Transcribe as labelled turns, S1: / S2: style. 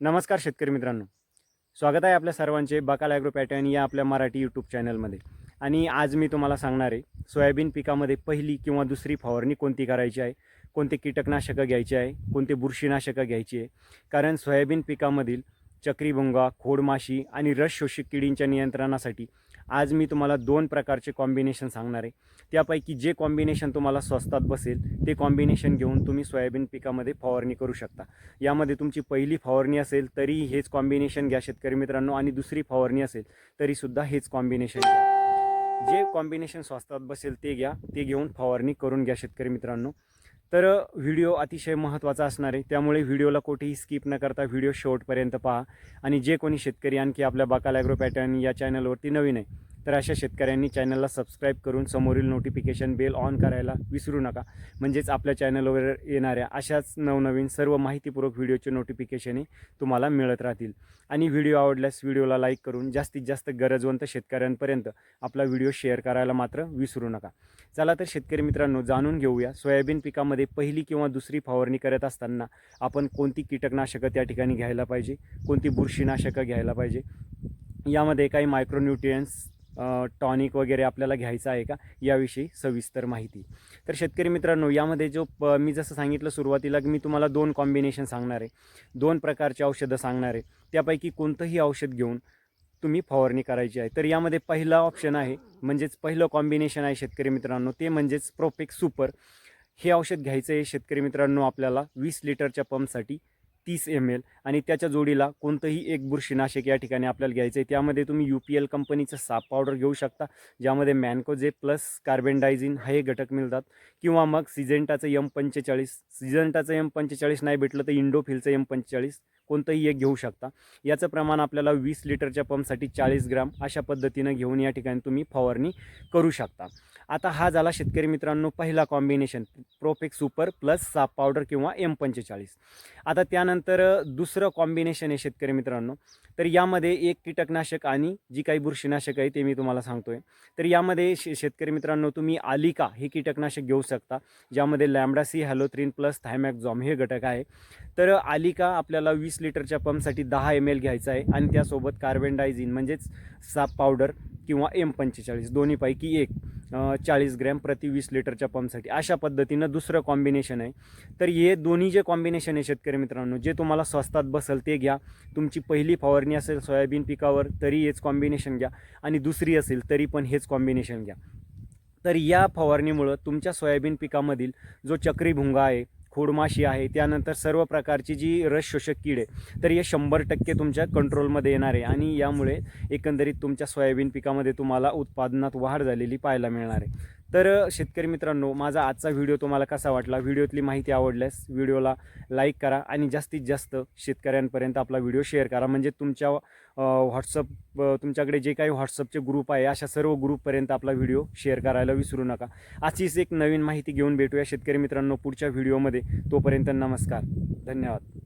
S1: नमस्कार शेतकरी मित्रांनो. स्वागत आहे आपल्या सर्वांचे बकाल ॲग्रो पॅटर्न या आपल्या मराठी यूट्यूब चॅनलमध्ये. आणि आज मी तुम्हाला सांगणार आहे सोयाबीन पिकामध्ये पहिली किंवा दुसरी फवारणी कोणती करायची आहे? कोणते कीटकनाशकं घ्यायची आहे? कोणते बुरशीनाशकं घ्यायची आहे? कारण सोयाबीन पिकामधील चक्रीभुंगा खोडमाशी आणि रस शोषक किडींच्या नियंत्रणासाठी आज मी तुम्हाला दोन प्रकारचे कॉम्बिनेशन सांगणार आहे. त्यापैकी जे कॉम्बिनेशन तुम्हाला स्वस्तात बसेल ते कॉम्बिनेशन घेऊन तुम्ही सोयाबीन पिकामध्ये फवारणी करू शकता. यामध्ये तुमची पहिली फवारणी असेल तरी हेच कॉम्बिनेशन घ्या शेतकरी मित्रांनो. आणि दुसरी फवारणी असेल तरीसुद्धा हेच कॉम्बिनेशन घ्या. जे कॉम्बिनेशन स्वस्तात बसेल ते घ्या. ते घेऊन फवारणी करून घ्या शेतकरी मित्रांनो. तर व्हिडिओ अतिशय महत्त्वाचा असणार आहे. त्यामुळे व्हिडिओला कुठेही स्किप न करता व्हिडिओ शेवटपर्यंत पहा. आणि जे कोणी शेतकरी आणखी आपल्या बाकाल ॲग्रो पॅटर्न या चॅनलवरती नवीन आहे तर अशा शेतकऱ्यांनी चॅनलला सबस्क्राईब करून समोरील नोटिफिकेशन बेल ऑन करायला विसरू नका. म्हणजेच आपल्या चॅनलवर येणाऱ्या अशाच नवनवीन सर्व माहितीपूर्वक व्हिडिओचे नोटिफिकेशनही तुम्हाला मिळत राहतील. आणि व्हिडिओ आवडल्यास व्हिडिओला लाईक करून जास्तीत जास्त गरजवंत शेतकऱ्यांपर्यंत आपला व्हिडिओ शेअर करायला मात्र विसरू नका. चला तर शेतकरी मित्रांनो जाणून घेऊया. सोयाबीन पिकामध्ये पहिली किंवा दुसरी फवारणी करत असताना आपण कोणती कीटकनाशकं त्या ठिकाणी घ्यायला पाहिजे? कोणती बुरशीनाशकं घ्यायला पाहिजे? यामध्ये काही मायक्रोन्युट्रियन्स टॉनिक वगैरे आपल्याला घ्यायचं आहे का? याविषयी सविस्तर माहिती. तर शेतकरी मित्रांनो यामध्ये जो प मी जसं सांगितलं सुरुवातीला की मी तुम्हाला दोन कॉम्बिनेशन सांगणार आहे. दोन प्रकारचे औषधं सांगणार आहे. त्यापैकी कोणतंही औषध घेऊन तुम्ही फवारणी करायची आहे. तर यामध्ये पहिला ऑप्शन आहे म्हणजेच पहिलं कॉम्बिनेशन आहे शेतकरी मित्रांनो ते म्हणजेच प्रोपेक सुपर हे औषध घ्यायचं आहे शेतकरी मित्रांनो आपल्याला वीस लिटरच्या पंपसाठी तीस एम एल आणि त्याच्या जोडीला कोणतंही एक बुरशीनाशक या ठिकाणी आपल्याला घ्यायचं आहे त्यामध्ये तुम्ही यू पी एल कंपनीचं साप पावडर घेऊ शकता ज्यामध्ये मॅनकोजे प्लस कार्बेंडायझिन हे घटक मिळतात. किंवा मग सिजेंटाचं एम पंचेचाळीस सिजेंटाचं एम पंचेचाळीस नाही भेटलं तर इंडोफिलचं एम पंचेचाळीस कोणतंही एक घेऊ शकता. याचं प्रमाण आपल्याला वीस लिटरच्या पंपसाठी चाळीस ग्राम अशा पद्धतीनं घेऊन या ठिकाणी तुम्ही फवारणी करू शकता. आता हा झाला शेतकरी मित्रांनो पहिला कॉम्बिनेशन प्रोफेक सुपर प्लस साप पावडर किंवा एम पंचेचाळीस. आता त्यानंतर दुसरं कॉम्बिनेशन आहे शेतकरी मित्रांनो. तर यामध्ये एक कीटकनाशक आणि जी काही बुरशीनाशक आहे ते मी तुम्हाला सांगतो आहे तर यामध्ये शे शेतकरी मित्रांनो तुम्ही आलिका हे कीटकनाशक घेऊ शकता ज्यामध्ये लॅमडासी हॅलोथ्रीन प्लस थायमॅक्झॉम हे घटक आहे. तर आलिका आपल्याला वीस लिटरच्या पंपसाठी दहा एम एल घ्यायचा आहे आणि त्यासोबत कार्बन डायझिन म्हणजेच साप पावडर किंवा एम पंचेचाळीस दोन्हीपैकी एक चाळीस ग्रॅम प्रति वीस लिटरच्या पंपसाठी. अशा पद्धतीनं दुसरं कॉम्बिनेशन आहे. तर हे दोन्ही जे कॉम्बिनेशन आहे शेतकरी मित्रांनो जे तुम्हाला स्वस्तात बसेल ते घ्या. तुमची पहिली फवारणी असेल सोयाबीन पिकावर तरी हेच कॉम्बिनेशन घ्या. आणि दुसरी असेल तरी पण हेच कॉम्बिनेशन घ्या. तर या फवारणीमुळं तुमच्या सोयाबीन पिकामधील जो चक्रीभुंगा आहे खोडमाशी आहे त्यानंतर सर्व प्रकारची जी रस शोषक कीड आहे तर हे शंभर टक्के तुमच्या कंट्रोलमध्ये येणार आहे आणि यामुळे एकंदरीत तुमच्या सोयाबीन पिकामध्ये तुम्हाला उत्पादनात वाढ झालेली पाहायला मिळणार आहे. तर शेतकरी मित्रांनो माझा आजचा व्हिडिओ तुम्हाला कसा वाटला? व्हिडिओतली माहिती आवडल्यास व्हिडिओला लाईक करा आणि जास्तीत जास्त शेतकऱ्यांपर्यंत आपला व्हिडिओ शेअर करा. म्हणजे तुमच्या व्हॉट्सअप तुमच्याकडे जे काही व्हॉट्सअपचे ग्रुप आहे अशा सर्व ग्रुपपर्यंत आपला व्हिडिओ शेअर करायला विसरू नका. अशीच एक नवीन माहिती घेऊन भेटूया शेतकरी मित्रांनो पुढच्या व्हिडिओमध्ये. तोपर्यंत नमस्कार. धन्यवाद.